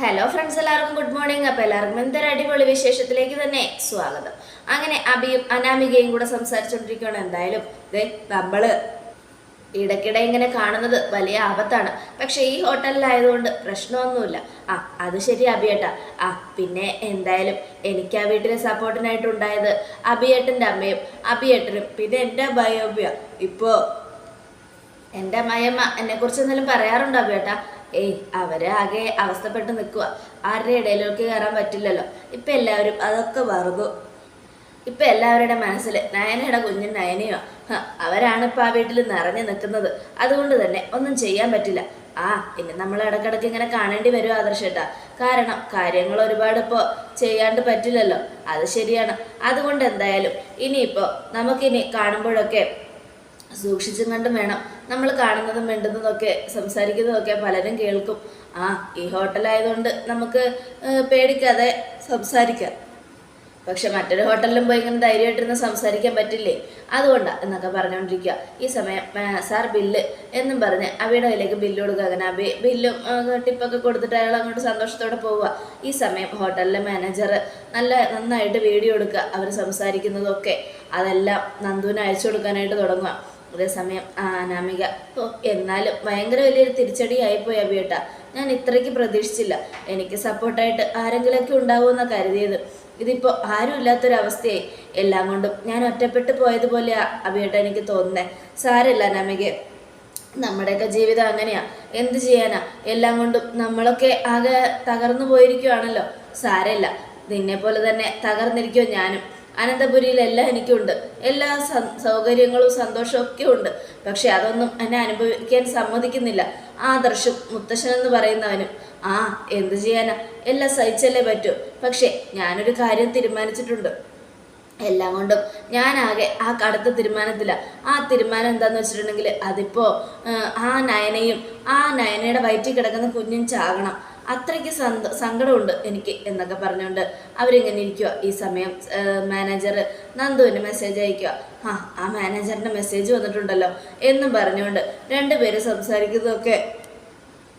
Hello friends എല്ലാവർക്കും good morning അപ്പോൾ എല്ലാവർക്കും എന്തൊരു അടിപൊളി വിശേഷത്തിലേക്ക് തന്നെ സ്വാഗതം. അങ്ങനെ അബിയും അനാമികയും കൂടെ സംസാരിച്ചുകൊണ്ടിരിക്കുകയാണ് എന്തായാലും ദേ നമ്മൾ ഇടയ്ക്കിടെ ഇങ്ങനെ കാണുന്നത് വലിയ ആപത്താണ്. പക്ഷേ ഈ ഹോട്ടലിലായതുകൊണ്ട് പ്രശ്നമൊന്നുമില്ല. ആ അത് ശരി അബിയേട്ടാ ആ പിന്നെ എന്തായാലും എനിക്ക് ആ വീട്ടിലെ സപ്പോർട്ടിനായിട്ടുണ്ടായത് അബിയേട്ടന്റെ അമ്മയും അബിയേട്ടനും പിന്നെ എന്റെ ബയോബിയ ഇപ്പോൾ എന്റെ അമ്മയമ്മ എന്നെക്കുറിച്ച് എന്തെങ്കിലും പറയാറുണ്ടോ അബിയേട്ടാ ഏയ് അവരെ ആകെ അവസ്ഥപ്പെട്ട് നിൽക്കുക ആരുടെ ഇടയിലേക്ക് കയറാൻ പറ്റില്ലല്ലോ. ഇപ്പം എല്ലാവരും അതൊക്കെ മറന്നു. ഇപ്പം എല്ലാവരുടെ മനസ്സിൽ നയനയുടെ കുഞ്ഞും നയനയോ? അവരാണ് ഇപ്പം ആ വീട്ടിൽ നിറഞ്ഞു നിൽക്കുന്നത്. അതുകൊണ്ട് തന്നെ ഒന്നും ചെയ്യാൻ പറ്റില്ല. ആ ഇനി നമ്മൾ ഇടക്കിടക്ക് ഇങ്ങനെ കാണേണ്ടി വരും ആദർശേട്ടാ കാരണം കാര്യങ്ങൾ ഒരുപാട് ഇപ്പോൾ ചെയ്യാണ്ട് പറ്റില്ലല്ലോ. അത് ശരിയാണ്. അതുകൊണ്ട് എന്തായാലും ഇനിയിപ്പോൾ നമുക്കിനി കാണുമ്പോഴൊക്കെ സൂക്ഷിച്ചും കണ്ടും വേണം. നമ്മൾ കാണുന്നതും മിണ്ടുന്നതൊക്കെ സംസാരിക്കുന്നതൊക്കെ പലരും കേൾക്കും. ആ ഈ ഹോട്ടലായതുകൊണ്ട് നമുക്ക് പേടിക്കാതെ സംസാരിക്കാം. പക്ഷെ മറ്റൊരു ഹോട്ടലിലും പോയി ഇങ്ങനെ ധൈര്യമായിട്ടിരുന്ന് സംസാരിക്കാൻ പറ്റില്ലേ? അതുകൊണ്ടാണ് എന്നൊക്കെ പറഞ്ഞുകൊണ്ടിരിക്കുക. ഈ സമയം "ആ, സാർ ബില്ല് എന്നും പറഞ്ഞ് അവയുടെ കയ്യിലേക്ക് ബില്ല് കൊടുക്കുക. അങ്ങനെ അബി ബില്ലും ടിപ്പൊക്കെ കൊടുത്തിട്ട് അയാൾ അങ്ങോട്ട് സന്തോഷത്തോടെ പോവുക. ഈ സമയം ഹോട്ടലിലെ മാനേജർ നല്ല നന്നായിട്ട് വീഡിയോ എടുക്കുക. അവർ സംസാരിക്കുന്നതൊക്കെ. അതെല്ലാം നന്ദുവിന് അയച്ചു കൊടുക്കാനായിട്ട് തുടങ്ങുക. അതേസമയം അനാമിക. എന്നാലും ഭയങ്കര വലിയൊരു തിരിച്ചടിയായിപ്പോയി അബിയേട്ട ഞാൻ ഇത്രയ്ക്ക് പ്രതീക്ഷിച്ചില്ല. എനിക്ക് സപ്പോർട്ടായിട്ട് ആരെങ്കിലുമൊക്കെ എന്ന് കരുതിയത്. ഇതിപ്പോൾ ആരും ഇല്ലാത്തൊരവസ്ഥയായി. എല്ലാം കൊണ്ടും ഞാൻ ഒറ്റപ്പെട്ട് പോയതുപോലെയാ അബിയേട്ട എനിക്ക് തോന്നുന്നത് സാരമില്ല അനാമികെ. നമ്മുടെയൊക്കെ ജീവിതം അങ്ങനെയാ. എന്ത് ചെയ്യാനാ? എല്ലാം കൊണ്ടും നമ്മളൊക്കെ ആകെ തകർന്നു പോയിരിക്കുവാണല്ലോ. സാരമില്ല നിന്നെ പോലെ തന്നെ തകർന്നിരിക്കുമോ ഞാനും. അനന്തപുരിയിലെല്ലാം എനിക്കുണ്ട്. എല്ലാ സൗകര്യങ്ങളും സന്തോഷവും ഒക്കെ ഉണ്ട്. പക്ഷെ അതൊന്നും എന്നെ അനുഭവിക്കാൻ സമ്മതിക്കുന്നില്ല. ആദർശും മുത്തശ്ശനെന്ന് പറയുന്നവനും. ആ എന്ത് ചെയ്യാനാ? എല്ലാം സഹിച്ചല്ലേ പറ്റൂ. പക്ഷെ ഞാനൊരു കാര്യം തീരുമാനിച്ചിട്ടുണ്ട്. എല്ലാം കൊണ്ടും ഞാനാകെ ആ കടുത്ത തീരുമാനത്തില്ല ആ തീരുമാനം എന്താന്ന് വെച്ചിട്ടുണ്ടെങ്കിൽ അതിപ്പോ ആ, നയനയും ആ നയനയുടെ വയറ്റിൽ കിടക്കുന്ന കുഞ്ഞും ചാകണം. അത്രയ്ക്ക് സന്ത സങ്കടമുണ്ട് എനിക്ക് എന്നൊക്കെ പറഞ്ഞുകൊണ്ട് അവരിങ്ങനെ ഇരിക്കുക ഈ സമയം മാനേജർ നന്ദുവിന് മെസ്സേജ് അയക്കുക ആ ആ മാനേജറിന്റെ മെസ്സേജ് വന്നിട്ടുണ്ടല്ലോ എന്നും പറഞ്ഞുകൊണ്ട് രണ്ടുപേരും സംസാരിക്കുന്നതൊക്കെ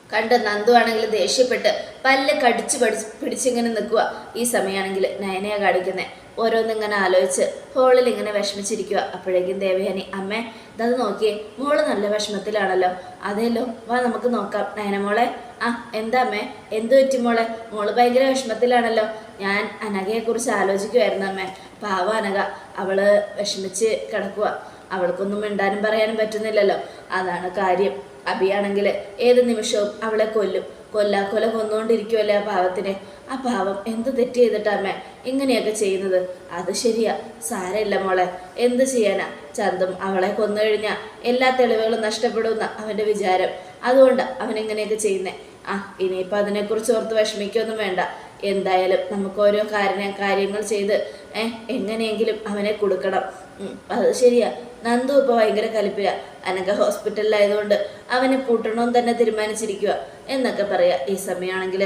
കണ്ട് നന്ദു ആണെങ്കിൽ ദേഷ്യപ്പെട്ട് പല്ല് കടിച്ച് പഠിച്ച് പിടിച്ചിങ്ങനെ നിൽക്കുക ഈ സമയമാണെങ്കിൽ നയനയെ കാണിക്കുന്നത് ഓരോന്നിങ്ങനെ ആലോചിച്ച് ഹോളിൽ ഇങ്ങനെ വിഷമിച്ചിരിക്കുക അപ്പോഴേക്കും ദേവയാനി അമ്മേ ഇതത് നോക്കിയേ മോൾ നല്ല വിഷമത്തിലാണല്ലോ. അതേല്ലോ വാ നമുക്ക് നോക്കാം. നയന മോളെ ആ എന്താ അമ്മേ? എന്തു പറ്റി മോളെ? മോൾ ഭയങ്കര വിഷമത്തിലാണല്ലോ. ഞാൻ അനഘയെക്കുറിച്ച് ആലോചിക്കുമായിരുന്നു അമ്മേ. പാവ അനഘ. അവൾ വിഷമിച്ച് കിടക്കുക അവൾക്കൊന്നും മിണ്ടാനും പറയാനും പറ്റുന്നില്ലല്ലോ. അതാണ് കാര്യം. അബിയാണെങ്കിൽ ഏത് നിമിഷവും അവളെ കൊല്ലും. കൊല്ലാ കൊല കൊന്നുകൊണ്ടിരിക്കുമല്ലേ ആ പാവത്തിനെ. ആ പാവം എന്ത് തെറ്റ് ചെയ്തിട്ടമ്മേ ഇങ്ങനെയൊക്കെ ചെയ്യുന്നത്. അത് ശരിയാ. സാരമില്ല മോളെ. എന്ത് ചെയ്യാനാ? ചന്തും അവളെ കൊന്നു കഴിഞ്ഞാൽ എല്ലാ തെളിവുകളും നഷ്ടപ്പെടുമെന്ന അവന്റെ വിചാരം. അതുകൊണ്ട് അവൻ ഇങ്ങനെയൊക്കെ ചെയ്യുന്നത് ആ ഇനിയിപ്പോൾ അതിനെക്കുറിച്ച് ഓർത്ത് വിഷമിക്കൊന്നും വേണ്ട. എന്തായാലും നമുക്ക് ഓരോ കാര്യ കാര്യങ്ങൾ ചെയ്ത് എങ്ങനെയെങ്കിലും അവനെ കൊടുക്കണം. അത് ശരിയാ. നന്ദു ഇപ്പോൾ ഭയങ്കര കലിപ്പില. അനക്ക ഹോസ്പിറ്റലിലായതുകൊണ്ട് അവനെ പൂട്ടണമെന്ന് തന്നെ തീരുമാനിച്ചിരിക്കുക എന്നൊക്കെ പറയാ. ഈ സമയമാണെങ്കിൽ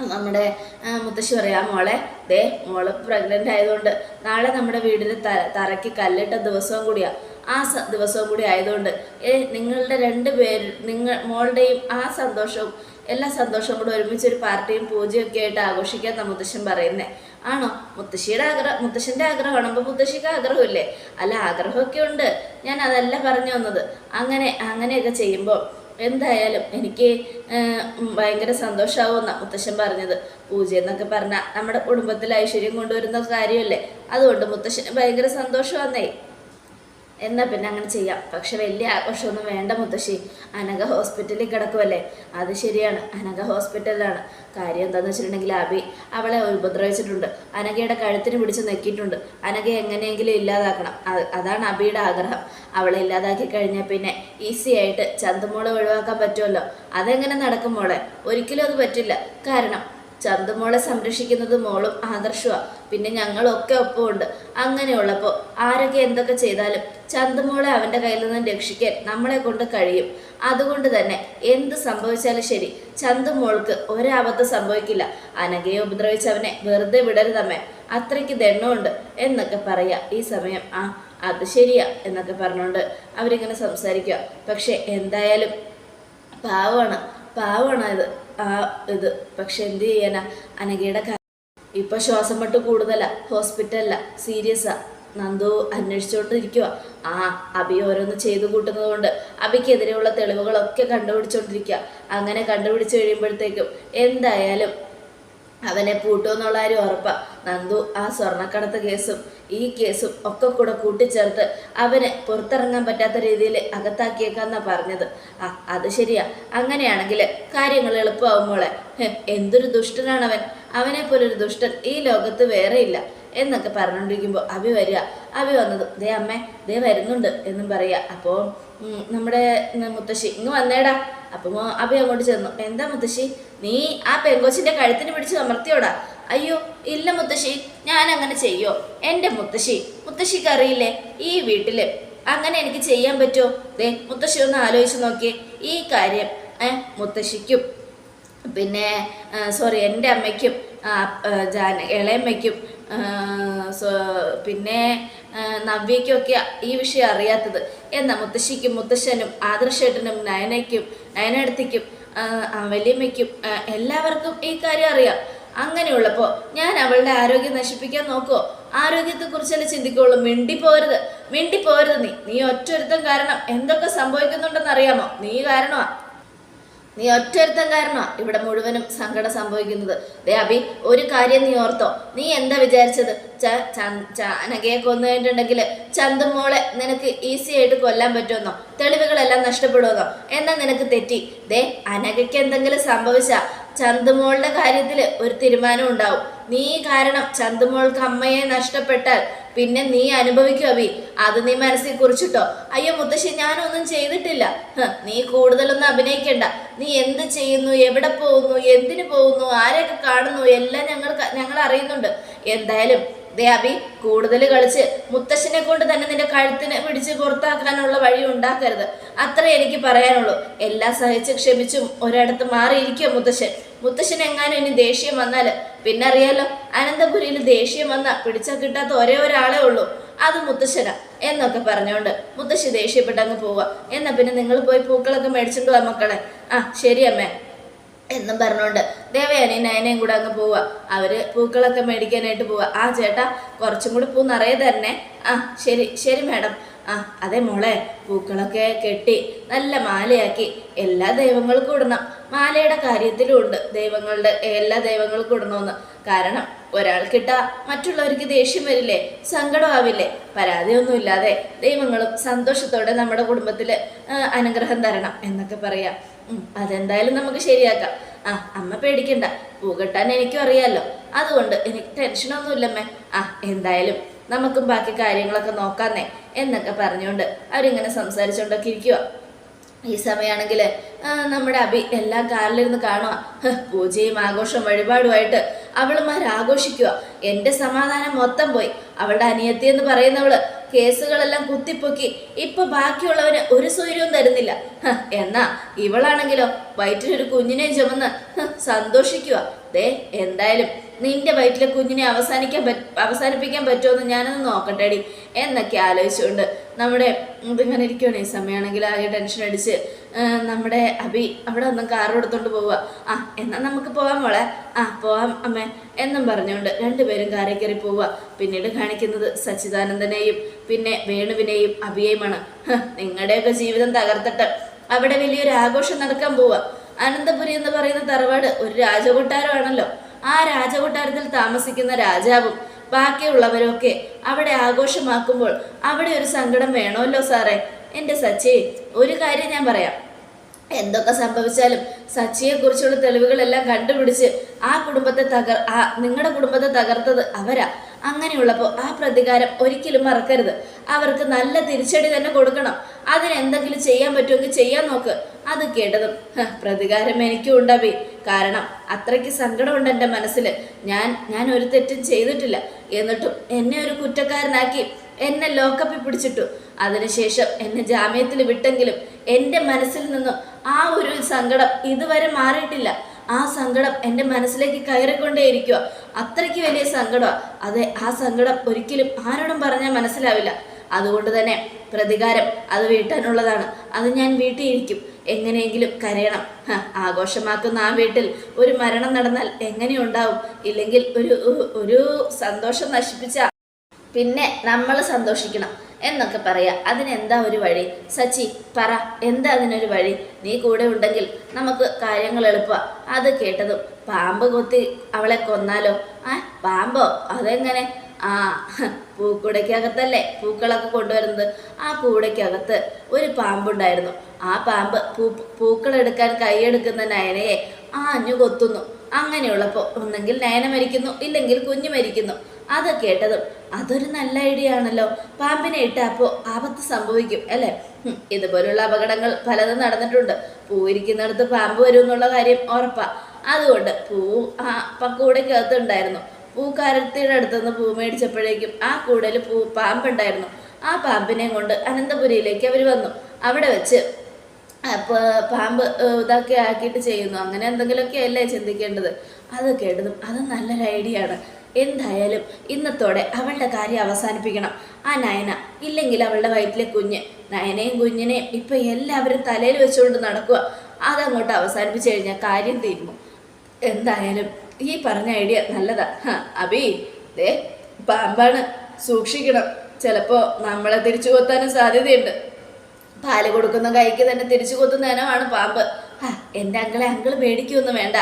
നമ്മുടെ മുത്തശ്ശി പറയാം മോളെ ദേ മോൾ പ്രഗ്നന്റ് ആയതുകൊണ്ട് നാളെ നമ്മുടെ വീടിന് തറയ്ക്ക് കല്ലിട്ട ദിവസവും കൂടിയാ. ആ ദിവസവും കൂടി ആയതുകൊണ്ട് നിങ്ങളുടെ രണ്ട് പേര് നിങ്ങൾ മോളുടെയും ആ സന്തോഷവും എല്ലാ സന്തോഷവും കൂടെ ഒരുമിച്ച് ഒരു പാർട്ടിയും പൂജയും ഒക്കെ ആയിട്ട് ആഘോഷിക്കാൻ മുത്തശ്ശൻ പറയുന്നേ. ആണോ? മുത്തശ്ശിയുടെ ആഗ്രഹം മുത്തശ്ശന്റെ ആഗ്രഹമാണ്. അപ്പോൾ മുത്തശ്ശിക്ക് ആഗ്രഹമില്ലേ? അല്ല ആഗ്രഹമൊക്കെ ഉണ്ട്. ഞാൻ അതല്ല പറഞ്ഞു വന്നത്. അങ്ങനെ അങ്ങനെയൊക്കെ ചെയ്യുമ്പോൾ എന്തായാലും എനിക്ക് ഭയങ്കര സന്തോഷമാവുമെന്നാണ് മുത്തശ്ശൻ പറഞ്ഞത്. പൂജ എന്നൊക്കെ പറഞ്ഞാൽ നമ്മുടെ കുടുംബത്തിൽ ഐശ്വര്യം കൊണ്ടുവരുന്ന കാര്യമല്ലേ? അതുകൊണ്ട് മുത്തശ്ശന് ഭയങ്കര സന്തോഷമാന്നേ. എന്നാൽ പിന്നെ അങ്ങനെ ചെയ്യാം. പക്ഷെ വലിയ ആഘോഷമൊന്നും വേണ്ട മുത്തശ്ശി. അനഘ ഹോസ്പിറ്റലിൽ കിടക്കുമല്ലേ അത് ശരിയാണ്. അനഘ ഹോസ്പിറ്റലിലാണ്. കാര്യം എന്താണെന്ന് വെച്ചിട്ടുണ്ടെങ്കിൽ അബി അവളെ ഉപദ്രവിച്ചിട്ടുണ്ട്. അനഘയുടെ കഴുത്തിന് പിടിച്ച് നെക്കിയിട്ടുണ്ട്. അനഘ എങ്ങനെയെങ്കിലും ഇല്ലാതാക്കണം. അതാണ് അബിയുടെ ആഗ്രഹം. അവളെ ഇല്ലാതാക്കി കഴിഞ്ഞാൽ പിന്നെ ഈസി ആയിട്ട് ചന്തുമോളെ ഒഴിവാക്കാൻ പറ്റുമല്ലോ? അതെങ്ങനെ നടക്കും മോളെ? ഒരിക്കലും അത് പറ്റില്ല. കാരണം ചന്തുമോളെ സംരക്ഷിക്കുന്നത് മോളും ആദർശമാണ് പിന്നെ ഞങ്ങളൊക്കെ ഒപ്പമുണ്ട്. അങ്ങനെയുള്ളപ്പോൾ ആരൊക്കെ എന്തൊക്കെ ചെയ്താലും ചന്തുമോളെ അവന്റെ കയ്യിൽ നിന്ന് രക്ഷിക്കാൻ നമ്മളെ കൊണ്ട് കഴിയും. അതുകൊണ്ട് തന്നെ എന്ത് സംഭവിച്ചാലും ശരി ചന്തുമോൾക്ക് ഒരാപത്ത് സംഭവിക്കില്ല. അനഘയെ ഉപദ്രവിച്ചവനെ വെറുതെ വിടരുതമ്മേ. അത്രയ്ക്ക് ദണ്ണമുണ്ട് എന്നൊക്കെ പറയാ ഈ സമയം. ആ അത് ശരിയാ എന്നൊക്കെ പറഞ്ഞുകൊണ്ട് അവരിങ്ങനെ സംസാരിക്കുക പക്ഷെ എന്തായാലും പാവമാണ്. പാവമാണ് ഇത് ആ ഇത്. പക്ഷെ എന്ത് ചെയ്യാനാ? അനഘയുടെ ഇപ്പൊ ശ്വാസം മുട്ട് കൂടുതലാ. ഹോസ്പിറ്റലിലാ. സീരിയസാ നന്ദു അന്വേഷിച്ചുകൊണ്ടിരിക്കുക ആ അബി ഓരോന്ന് ചെയ്തു കൂട്ടുന്നത് കൊണ്ട് അബിക്കെതിരെയുള്ള തെളിവുകളൊക്കെ കണ്ടുപിടിച്ചോണ്ടിരിക്കുക അങ്ങനെ കണ്ടുപിടിച്ചു കഴിയുമ്പോഴത്തേക്കും എന്തായാലും അവനെ പൂട്ടുമെന്നുള്ള കാര്യം ഉറപ്പാണ് നന്ദു ആ സ്വർണക്കടത്ത് കേസും ഈ കേസും ഒക്കെ കൂടെ കൂട്ടിച്ചേർത്ത് അവനെ പുറത്തിറങ്ങാൻ പറ്റാത്ത രീതിയിൽ അകത്താക്കിയേക്കാന്നാ പറഞ്ഞത്. ആ അത് ശരിയാ. അങ്ങനെയാണെങ്കിൽ കാര്യങ്ങൾ എളുപ്പമാവും മോളെ. എന്തൊരു ദുഷ്ടനാണ് അവൻ അവനെ പോലൊരു ദുഷ്ടൻ ഈ ലോകത്ത് വേറെ ഇല്ല. എന്നൊക്കെ പറഞ്ഞുകൊണ്ടിരിക്കുമ്പോൾ അഭി വരിക. അഭി വന്നത് ദേ അമ്മേ ദേ വരുന്നുണ്ട് എന്നും പറയുക അപ്പോൾ നമ്മുടെ മുത്തശ്ശി. ഇങ്ങ് വന്നേടാ. അപ്പം അഭി അങ്ങോട്ട് ചെന്നു. എന്താ മുത്തശ്ശി? നീ ആ പെങ്കോച്ചിന്റെ കഴുത്തിന് പിടിച്ച് അമർത്തിയോടാ? അയ്യോ ഇല്ല മുത്തശ്ശി. ഞാൻ അങ്ങനെ ചെയ്യോ? എന്റെ മുത്തശ്ശി മുത്തശ്ശിക്ക് അറിയില്ലേ? ഈ വീട്ടിൽ അങ്ങനെ എനിക്ക് ചെയ്യാൻ പറ്റുമോ ദേ മുത്തശ്ശി ഒന്ന് ആലോചിച്ച് നോക്കിയേ. ഈ കാര്യം ഏ മുത്തശ്ശിക്കും പിന്നെ സോറി എന്റെ അമ്മയ്ക്കും ഇളയമ്മയ്ക്കും പിന്നെ നവ്യയ്ക്കൊക്കെ ഈ വിഷയം അറിയാത്തത്. എന്നാ മുത്തശ്ശിക്കും മുത്തശ്ശനും ആദർശേട്ടനും നയനയ്ക്കും നയനടുത്തിക്കും വലിയമ്മയ്ക്കും എല്ലാവർക്കും ഈ കാര്യം അറിയാം. അങ്ങനെയുള്ളപ്പോൾ ഞാൻ അവളുടെ ആരോഗ്യം നശിപ്പിക്കാൻ നോക്കുമോ ആരോഗ്യത്തെക്കുറിച്ചല്ലേ ചിന്തിക്കുള്ളൂ? മിണ്ടിപ്പോരുത്. മിണ്ടിപ്പോരുത് നീ. നീ ഒറ്റൊരുത്തം കാരണം എന്തൊക്കെ സംഭവിക്കുന്നുണ്ടെന്ന് അറിയാമോ നീ കാരണമാ നീ ഒറ്റൊരുത്തം കാരണമാ ഇവിടെ മുഴുവനും സങ്കടം സംഭവിക്കുന്നത്. ദേ ഒരു കാര്യം നീ ഓർത്തോ. നീ എന്താ വിചാരിച്ചത്? ചാനകയെ കൊന്നു കഴിഞ്ഞിട്ടുണ്ടെങ്കിൽ ചന്തുമോളെ നിനക്ക് ഈസി ആയിട്ട് കൊല്ലാൻ പറ്റുമെന്നോ? തെളിവുകളെല്ലാം നഷ്ടപ്പെടുമെന്നോ? എന്നാ നിനക്ക് തെറ്റി? ദേ അനകയ്ക്ക് എന്തെങ്കിലും സംഭവിച്ച ചന്തുമോളുടെ കാര്യത്തിൽ ഒരു തീരുമാനം ഉണ്ടാവും. നീ കാരണം ചന്തുമോൾക്ക് അമ്മയെ നഷ്ടപ്പെട്ടാൽ പിന്നെ നീ അനുഭവിക്കും അബി അത് നീ മനസ്സിൽ കുറിച്ചിട്ടോ. അയ്യോ മുത്തശ്ശി ഞാനൊന്നും ചെയ്തിട്ടില്ല. നീ കൂടുതലൊന്നും അഭിനയിക്കണ്ട. നീ എന്ത് ചെയ്യുന്നു എവിടെ പോകുന്നു എന്തിനു പോകുന്നു ആരെയൊക്കെ കാണുന്നു എല്ലാം ഞങ്ങൾ ഞങ്ങൾ അറിയുന്നുണ്ട്. എന്തായാലും ദേ കൂടുതൽ കളിച്ച് മുത്തശ്ശനെ കൊണ്ട് തന്നെ നിന്റെ കഴുത്തിനെ പിടിച്ച് പുറത്താക്കാനുള്ള വഴി ഉണ്ടാക്കരുത്. അത്ര എനിക്ക് പറയാനുള്ളൂ. എല്ലാം സഹിച്ച് ക്ഷമിച്ചും ഒരിടത്ത് മാറിയിരിക്കുക മുത്തശ്ശൻ. മുത്തശ്ശൻ എങ്ങാനും ഇനി ദേഷ്യം വന്നാൽ പിന്നെ അറിയാലോ അനന്തപുരിയിൽ ദേഷ്യം വന്ന പിടിച്ച കിട്ടാത്ത ഒരേ ഒരാളേ ഉള്ളൂ. അത് മുത്തശ്ശന എന്നൊക്കെ പറഞ്ഞുകൊണ്ട് മുത്തശ്ശി ദേഷ്യപ്പെട്ട് അങ്ങ് പോവുക എന്നാ പിന്നെ നിങ്ങൾ പോയി പൂക്കളൊക്കെ മേടിച്ചിട്ടുള്ള മക്കളെ. ആ ശരി അമ്മേ. എന്നും പറഞ്ഞുകൊണ്ട് ദേവയാനി നയനയും കൂടെ അങ്ങ് പോവുക അവർ പൂക്കളൊക്കെ മേടിക്കാനായിട്ട് പോവുക ആ ചേട്ടാ കുറച്ചും കൂടി പൂ നിറയെ തന്നെ ആ ശരി ശരി മാഡം. ആ അതെ മോളെ പൂക്കളൊക്കെ കെട്ടി നല്ല മാലയാക്കി എല്ലാ ദൈവങ്ങൾക്കും ഇടണം മാലയുടെ കാര്യത്തിലും ഉണ്ട് ദൈവങ്ങളുടെ എല്ലാ ദൈവങ്ങൾക്കും ഇടണമെന്ന് കാരണം ഒരാൾക്കിട്ട മറ്റുള്ളവർക്ക് ദേഷ്യം വരില്ലേ സങ്കടമാവില്ലേ പരാതിയൊന്നുമില്ലാതെ ദൈവങ്ങളും സന്തോഷത്തോടെ നമ്മുടെ കുടുംബത്തിൽ അനുഗ്രഹം തരണം എന്നൊക്കെ പറയാം. അതെന്തായാലും നമുക്ക് ശരിയാക്കാം. ആ അമ്മ പേടിക്കണ്ട പൂകെട്ടാൻ എനിക്കും അറിയാലോ. അതുകൊണ്ട് എനിക്ക് ടെൻഷനൊന്നുമില്ലമ്മേ ആ എന്തായാലും നമുക്കും ബാക്കി കാര്യങ്ങളൊക്കെ നോക്കാന്നേ എന്നൊക്കെ പറഞ്ഞുകൊണ്ട് അവരിങ്ങനെ സംസാരിച്ചുകൊണ്ടൊക്കെ ഇരിക്കുക ഈ സമയമാണെങ്കിൽ നമ്മുടെ അഭി എല്ലാ കാറിലിരുന്ന് കാണുക പൂജയും ആഘോഷവും വഴിപാടുമായിട്ട് അവളുമാർ ആഘോഷിക്കുക എന്റെ സമാധാനം മൊത്തം പോയി. അവളുടെ അനിയത്തി എന്ന് പറയുന്നവൾ കേസുകളെല്ലാം കുത്തിപ്പൊക്കി. ഇപ്പൊ ബാക്കിയുള്ളവന് ഒരു സൂര്യവും തരുന്നില്ല. എന്നാ ഇവളാണെങ്കിലോ വയറ്റിലൊരു കുഞ്ഞിനെ ചുമന്ന് സന്തോഷിക്കുക ദേ എന്തായാലും നിന്റെ വയറ്റിലെ കുഞ്ഞിനെ അവസാനിക്കാൻ അവസാനിപ്പിക്കാൻ പറ്റുമെന്ന് ഞാനൊന്ന് നോക്കട്ടെടി. എന്നൊക്കെ ആലോചിച്ചുകൊണ്ട് നമ്മുടെ ഇതിങ്ങനെ ഇരിക്കുകയാണ് ഈ സമയമാണെങ്കിൽ ആകെ ടെൻഷൻ അടിച്ച് നമ്മുടെ അഭി അവിടെ ഒന്നും കാർ എടുത്തോണ്ട് പോവുക ആ എന്നാൽ നമുക്ക് പോവാം മോളെ. ആ പോവാം അമ്മേ. എന്നും പറഞ്ഞുകൊണ്ട് രണ്ടുപേരും കാറിൽ കയറി പോവുക പിന്നീട് കാണിക്കുന്നത് സച്ചിദാനന്ദനെയും പിന്നെ വേണുവിനെയും അഭിയെയുമാണ്. നിങ്ങളുടെയൊക്കെ ജീവിതം തകർത്തിട്ട് അവിടെ വലിയൊരു ആഘോഷം നടക്കാൻ പോവുക അനന്തപുരി എന്ന് പറയുന്ന തറവാട് ഒരു രാജകൊട്ടാരമാണല്ലോ. ആ രാജകൊട്ടാരത്തിൽ താമസിക്കുന്ന രാജാവും ബാക്കിയുള്ളവരൊക്കെ അവിടെ ആഘോഷമാക്കുമ്പോൾ അവിടെ ഒരു സങ്കടം വേണമല്ലോ സാറേ. എന്റെ സച്ചി ഒരു കാര്യം ഞാൻ പറയാം. എന്തൊക്കെ സംഭവിച്ചാലും സച്ചിയെക്കുറിച്ചുള്ള തെളിവുകളെല്ലാം കണ്ടുപിടിച്ച് ആ കുടുംബത്തെ തകർ ആ നിങ്ങളുടെ കുടുംബത്തെ തകർത്തത് അവരാ. അങ്ങനെയുള്ളപ്പോൾ ആ പ്രതികാരം ഒരിക്കലും മറക്കരുത്. അവർക്ക് നല്ല തിരിച്ചടി തന്നെ കൊടുക്കണം. അതിനെന്തെങ്കിലും ചെയ്യാൻ പറ്റുമെങ്കിൽ ചെയ്യാൻ നോക്ക്. അത് കേട്ടതും "ഹ, പ്രതികാരം എനിക്കും ഉണ്ടാവേ. കാരണം അത്രയ്ക്ക് സങ്കടമുണ്ട് എന്റെ മനസ്സിൽ ഞാൻ ഞാൻ ഒരു തെറ്റും ചെയ്തിട്ടില്ല. എന്നിട്ടും എന്നെ ഒരു കുറ്റക്കാരനാക്കി എന്നെ ലോക്കപ്പിൽ പിടിച്ചിട്ടു. അതിനുശേഷം എന്നെ ജാമ്യത്തിൽ വിട്ടെങ്കിലും എന്റെ മനസ്സിൽ നിന്നും ആ ഒരു സങ്കടം ഇതുവരെ മാറിയിട്ടില്ല. ആ സങ്കടം എന്റെ മനസ്സിലേക്ക് കയറിക്കൊണ്ടേയിരിക്കുക അത്രയ്ക്ക് വലിയ സങ്കടമാണ് അതെ ആ സങ്കടം ഒരിക്കലും ആരോടും പറഞ്ഞാൽ മനസ്സിലാവില്ല. അതുകൊണ്ട് തന്നെ പ്രതികാരം അത് വീട്ടാനുള്ളതാണ്. അത് ഞാൻ വീട്ടിയിരിക്കും എങ്ങനെയെങ്കിലും കരയണം. ആഘോഷമാക്കുന്ന ആ വീട്ടിൽ ഒരു മരണം നടന്നാൽ എങ്ങനെയുണ്ടാവും? ഇല്ലെങ്കിൽ ഒരു ഒരു സന്തോഷം നശിപ്പിച്ച പിന്നെ നമ്മൾ സന്തോഷിക്കണം എന്നൊക്കെ പറയാ. അതിനെന്താ ഒരു വഴി? സച്ചി പറ എന്താ അതിനൊരു വഴി? നീ കൂടെ ഉണ്ടെങ്കിൽ നമുക്ക് കാര്യങ്ങൾ എളുപ്പ. അത് കേട്ടതും പാമ്പ് കൊത്തി അവളെ കൊന്നാലോ? ആ പാമ്പോ? അതെങ്ങനെ? ആ പൂക്കുടയ്ക്കകത്തല്ലേ? പൂക്കളൊക്കെ കൊണ്ടുവരുന്നത്. ആ കൂടയ്ക്കകത്ത് ഒരു പാമ്പുണ്ടായിരുന്നു. ആ പാമ്പ് പൂ പൂക്കളെടുക്കാൻ കൈയെടുക്കുന്ന നയനയെ ആഞ്ഞു കൊത്തുന്നു. അങ്ങനെയുള്ളപ്പോൾ ഒന്നെങ്കിൽ നയന മരിക്കുന്നു ഇല്ലെങ്കിൽ കുഞ്ഞു മരിക്കുന്നു. അത് കേട്ടതും അതൊരു നല്ല ഐഡിയ ആണല്ലോ. പാമ്പിനെ ഇട്ടപ്പോൾ ആപത്ത് സംഭവിക്കും അല്ലേ? ഇതുപോലുള്ള അപകടങ്ങൾ പലതും നടന്നിട്ടുണ്ട്. പൂവിരിക്കുന്നിടത്ത് പാമ്പ് വരും എന്നുള്ള കാര്യം ഉറപ്പാ. അതുകൊണ്ട് പൂ ആ പക്കൂടെ ഉണ്ടായിരുന്നു. പൂക്കാരത്തിയുടെ അടുത്തുനിന്ന് പൂ മേടിച്ചപ്പോഴേക്കും ആ കൂടയിൽ പൂ പാമ്പുണ്ടായിരുന്നു. ആ പാമ്പിനെ കൊണ്ട് അനന്തപുരിയിലേക്ക് അവർ വന്നു. അവിടെ വെച്ച് പാമ്പ് ഇതൊക്കെ ആക്കിയിട്ട് ചെയ്യുന്നു. അങ്ങനെ എന്തെങ്കിലുമൊക്കെ അല്ലേ ചിന്തിക്കേണ്ടത്? അത് കേട്ടതും അത് നല്ലൊരു ഐഡിയ ആണ്. എന്തായാലും ഇന്നത്തോടെ അവളുടെ കാര്യം അവസാനിപ്പിക്കണം. ആ നയന ഇല്ലെങ്കിൽ അവളുടെ വയറ്റിലെ കുഞ്ഞ് നയനയും കുഞ്ഞിനെയും ഇപ്പം എല്ലാവരും തലയിൽ വെച്ചുകൊണ്ട് നടക്കുക. അതങ്ങോട്ട് അവസാനിപ്പിച്ച് കഴിഞ്ഞാൽ കാര്യം തീരുമോ? എന്തായാലും ഈ പറഞ്ഞ ഐഡിയ നല്ലതാ. അബി ദേ പാമ്പാണ് സൂക്ഷിക്കണം. ചിലപ്പോ നമ്മളെ തിരിച്ചു കൊത്താനും സാധ്യതയുണ്ട്. പാൽ കൊടുക്കുന്ന കൈക്ക് തന്നെ തിരിച്ചു കൊത്തുന്നതിനുമാണ് പാമ്പ്. എന്റെ എന്റെ അങ്കിളെ അങ്കിൾ പേടിക്കൊന്നും വേണ്ട.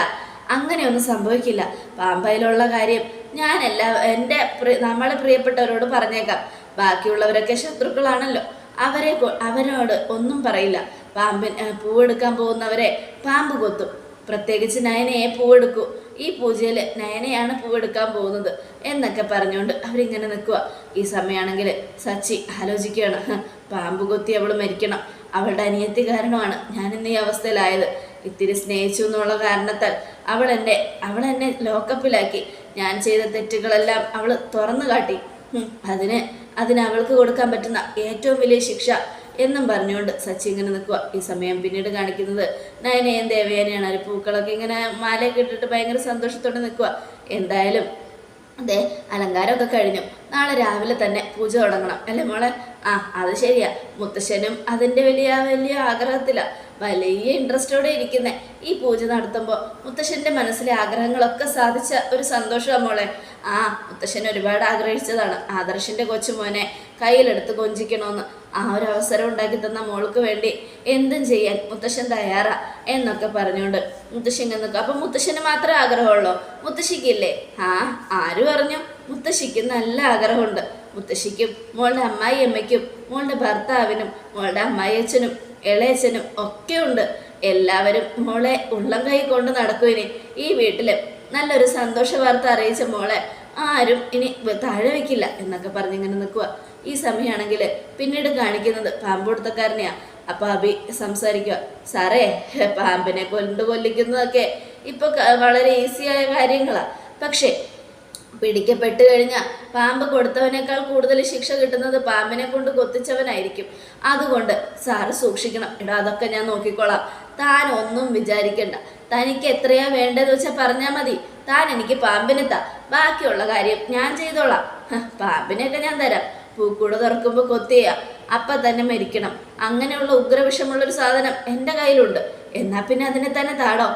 അങ്ങനെയൊന്നും സംഭവിക്കില്ല. പാമ്പയിലുള്ള കാര്യം ഞാനല്ല എന്റെ പ്രി നമ്മളെ പ്രിയപ്പെട്ടവരോട് പറഞ്ഞേക്കാം. ബാക്കിയുള്ളവരൊക്കെ ശത്രുക്കളാണല്ലോ. അവരെ അവരോട് ഒന്നും പറയില്ല. പാമ്പിൻ പൂവെടുക്കാൻ പോകുന്നവരെ പാമ്പ് കൊത്തും. പ്രത്യേകിച്ച് നയനയെ പൂവെടുക്കൂ ഈ പൂജയിൽ നയനയാണ് പൂവെടുക്കാൻ പോകുന്നത് എന്നൊക്കെ പറഞ്ഞുകൊണ്ട് അവരിങ്ങനെ നിൽക്കുക ഈ സമയമാണെങ്കിൽ സച്ചി ആലോചിക്കുകയാണ് "ഹ, പാമ്പ് കൊത്തി അവൾ മരിക്കണം. അവളുടെ അനിയത്തി കാരണമാണ് ഞാൻ ഇന്ന് ഈ അവസ്ഥയിലായത്. ഇത്തിരി സ്നേഹിച്ചു എന്നുള്ള കാരണത്താൽ അവൾ എന്നെ അവൾ എന്നെ ലോക്കപ്പിലാക്കി. ഞാൻ ചെയ്ത തെറ്റുകളെല്ലാം അവൾ തുറന്നു കാട്ടി. അതിന് അതിന് അവൾക്ക് കൊടുക്കാൻ പറ്റുന്ന ഏറ്റവും വലിയ ശിക്ഷ എന്നും പറഞ്ഞുകൊണ്ട് സച്ചി ഇങ്ങനെ നിൽക്കുക ഈ സമയം പിന്നീട് കാണിക്കുന്നത്. നയനയും ദേവയാനിയാണ്. അവർ പൂക്കളൊക്കെ ഇങ്ങനെ മാലയൊക്കെ ഇട്ടിട്ട് ഭയങ്കര സന്തോഷത്തോടെ നിൽക്കുക എന്തായാലും അതെ അലങ്കാരമൊക്കെ കഴിഞ്ഞു. നാളെ രാവിലെ തന്നെ പൂജ തുടങ്ങണം. അല്ലേ മോളെ? ആ അത് ശരിയാ. മുത്തശ്ശനും അതിന്റെ വലിയ വലിയ ആഗ്രഹത്തിലാ. വലിയ ഇൻട്രസ്റ്റോടെ ഇരിക്കുന്നേ. ഈ പൂജ നടത്തുമ്പോൾ മുത്തശ്ശന്റെ മനസ്സിലെ ആഗ്രഹങ്ങളൊക്കെ സാധിച്ച ഒരു സന്തോഷമാണ് മോളെ. ആ മുത്തശ്ശൻ ഒരുപാട് ആഗ്രഹിച്ചതാണ്. ആദർശിന്റെ കൊച്ചുമോനെ കയ്യിലെടുത്ത് കൊഞ്ചിക്കണമെന്ന് ആ ഒരു അവസരം ഉണ്ടാക്കി തന്ന മോൾക്ക് വേണ്ടി എന്തും ചെയ്യാൻ മുത്തശ്ശൻ തയ്യാറാ എന്നൊക്കെ പറഞ്ഞുകൊണ്ട് മുത്തശ്ശി ഇങ്ങനെ നിൽക്കും. അപ്പം മുത്തശ്ശന് മാത്രമേ ആഗ്രഹമുള്ളൂ. മുത്തശ്ശിക്കില്ലേ? ആ ആര് പറഞ്ഞു? മുത്തശ്ശിക്ക് നല്ല ആഗ്രഹമുണ്ട്. മുത്തശ്ശിക്കും മോളുടെ അമ്മായി അമ്മയ്ക്കും മോളുടെ ഭർത്താവിനും മോളുടെ അമ്മായിയച്ഛനും ഇളയച്ഛനും ഒക്കെ ഉണ്ട്. എല്ലാവരും മോളെ ഉള്ളം കൈ കൊണ്ട് നടക്കും ഈ വീട്ടിൽ നല്ലൊരു സന്തോഷ വാർത്ത അറിയിച്ച മോളെ ആരും ഇനി താഴെ വെക്കില്ല എന്നൊക്കെ പറഞ്ഞിങ്ങനെ നിൽക്കുക ഈ സമയമാണെങ്കിൽ പിന്നീട് കാണിക്കുന്നത് പാമ്പുടുത്തക്കാരനെയാ അപ്പൊ അഭി സംസാരിക്കുക. സാറേ പാമ്പിനെ കൊണ്ട് കൊല്ലിക്കുന്നതൊക്കെ ഇപ്പൊ വളരെ ഈസിയായ കാര്യങ്ങളാണ് പക്ഷേ പിടിക്കപ്പെട്ട് കഴിഞ്ഞാൽ പാമ്പ് കൊടുത്തവനേക്കാൾ കൂടുതൽ ശിക്ഷ കിട്ടുന്നത് പാമ്പിനെ കൊണ്ട് കൊത്തിച്ചവനായിരിക്കും. അതുകൊണ്ട് സാറ് സൂക്ഷിക്കണം. എടാ അതൊക്കെ ഞാൻ നോക്കിക്കോളാം. താൻ ഒന്നും വിചാരിക്കണ്ട. തനിക്ക് എത്രയാ വേണ്ടതെന്ന് വെച്ചാൽ പറഞ്ഞാൽ മതി. താൻ എനിക്ക് പാമ്പിനെ താ. ബാക്കിയുള്ള കാര്യം ഞാൻ ചെയ്തോളാം. പാമ്പിനെയൊക്കെ ഞാൻ തരാം. പൂക്കൂട് തുറക്കുമ്പോൾ കൊത്തിയ അപ്പം തന്നെ മരിക്കണം. അങ്ങനെയുള്ള ഉഗ്രവിഷമുള്ളൊരു സാധനം എന്റെ കയ്യിലുണ്ട്. എന്നാൽ പിന്നെ അതിനെ തന്നെ താടോ?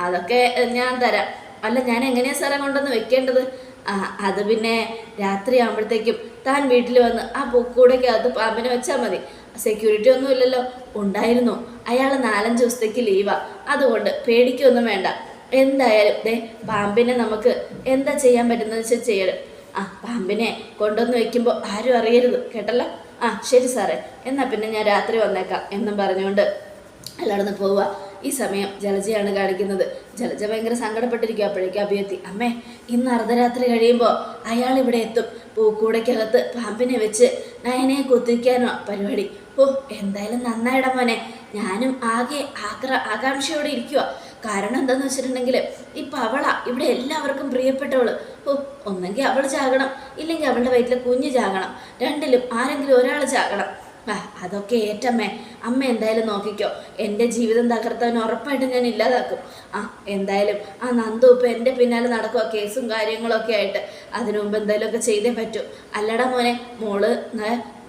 അതൊക്കെ ഞാൻ തരാം. അല്ല ഞാൻ എങ്ങനെയാണ് സ്ഥലം കൊണ്ടുവന്ന് വെക്കേണ്ടത്? ആ അത് പിന്നെ രാത്രി ആകുമ്പോഴത്തേക്കും താൻ വീട്ടിൽ വന്ന് ആ പൂക്കൂടയ്ക്കകത്ത് പാമ്പിനെ വെച്ചാൽ മതി. സെക്യൂരിറ്റി ഒന്നും ഇല്ലല്ലോ. ഉണ്ടായിരുന്നു. അയാൾ നാലഞ്ച് ദിവസത്തേക്ക് ലീവാ അതുകൊണ്ട് പേടിക്കൊന്നും വേണ്ട. എന്തായാലും ദേ പാമ്പിനെ നമുക്ക് എന്താ ചെയ്യാൻ പറ്റുന്നത് വെച്ചാൽ ചെയ്യണം ആ പാമ്പിനെ കൊണ്ടുവന്ന് വെക്കുമ്പോൾ ആരും അറിയരുത് കേട്ടല്ലോ? ആ ശരി സാറേ. എന്നാൽ പിന്നെ ഞാൻ രാത്രി വന്നേക്കാം എന്നും പറഞ്ഞുകൊണ്ട് എല്ലായിടന്ന് പോവുക. ഈ സമയം ജലജയാണ് കാണിക്കുന്നത്. ജലജ ഭയങ്കര സങ്കടപ്പെട്ടിരിക്കും അപ്പോഴേക്കും അഭിയത്തി. അമ്മേ ഇന്ന് അർദ്ധരാത്രി കഴിയുമ്പോൾ അയാൾ ഇവിടെ എത്തും. പൂക്കൂടയ്ക്കകത്ത് പാമ്പിനെ വെച്ച് നയനെ കുത്തിക്കാനോ പരിപാടി. ഓ എന്തായാലും നന്നായിടാം മോനെ. ഞാനും ആകെ ആഗ്ര ആകാംക്ഷയോടെ ഇരിക്കുക കാരണം എന്താന്ന് വെച്ചിട്ടുണ്ടെങ്കിൽ ഇപ്പം അവളാ ഇവിടെ എല്ലാവർക്കും പ്രിയപ്പെട്ടവൾ. ഓ ഒന്നെങ്കിൽ അവൾ ചാകണം ഇല്ലെങ്കിൽ അവളുടെ വയറ്റിലെ കുഞ്ഞ് ചാകണം രണ്ടിലും ആരെങ്കിലും ഒരാൾ ചാകണം. ആ അതൊക്കെ ഏറ്റമ്മേ അമ്മ എന്തായാലും നോക്കിക്കോ. എന്റെ ജീവിതം തകർത്തവൻ ഉറപ്പായിട്ടും ഞാൻ ഇല്ലാതാക്കും. ആ എന്തായാലും ആ നന്ദു ഇപ്പം എന്റെ പിന്നാലെ നടക്കുക കേസും കാര്യങ്ങളൊക്കെ ആയിട്ട്. അതിനു മുമ്പ് എന്തായാലുമൊക്കെ ചെയ്തേ പറ്റൂ. അല്ലട മോനെ മോൾ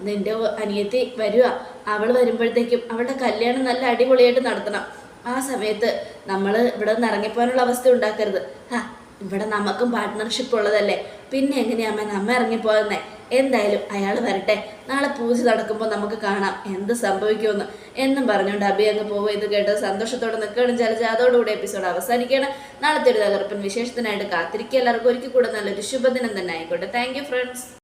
നിന്റെ അനിയത്തി വരിക അവൾ വരുമ്പോഴത്തേക്കും അവളുടെ കല്യാണം നല്ല അടിപൊളിയായിട്ട് നടത്തണം. ആ സമയത്ത് നമ്മൾ ഇവിടെ നിന്ന് ഇറങ്ങിപ്പോകാനുള്ള അവസ്ഥ ഉണ്ടാക്കരുത്. ആ ഇവിടെ നമുക്കും പാർട്ട്ണർഷിപ്പ് ഉള്ളതല്ലേ? പിന്നെ എങ്ങനെയാമ്മ നമ്മ ഇറങ്ങിപ്പോകുന്നേ? എന്തായാലും അയാൾ വരട്ടെ. നാളെ പൂജ നടക്കുമ്പോൾ നമുക്ക് കാണാം എന്ത് സംഭവിക്കുമെന്ന്. എന്നും പറഞ്ഞുകൊണ്ട് അബി അങ്ങ് പോവുക ഇത് കേട്ട് സന്തോഷത്തോടെ നിൽക്കുകയാണ് ചലിച്ച് അതോടുകൂടി എപ്പിസോഡ് അവസാനിക്കുകയാണ്. നാളത്തെ ഒരു തകർപ്പൻ വിശേഷത്തിനായിട്ട് കാത്തിരിക്കുക. എല്ലാവർക്കും ഒരിക്കൽ കൂടെ നല്ലൊരു ശുഭദിനം തന്നെ ആയിക്കോട്ടെ. Thank friends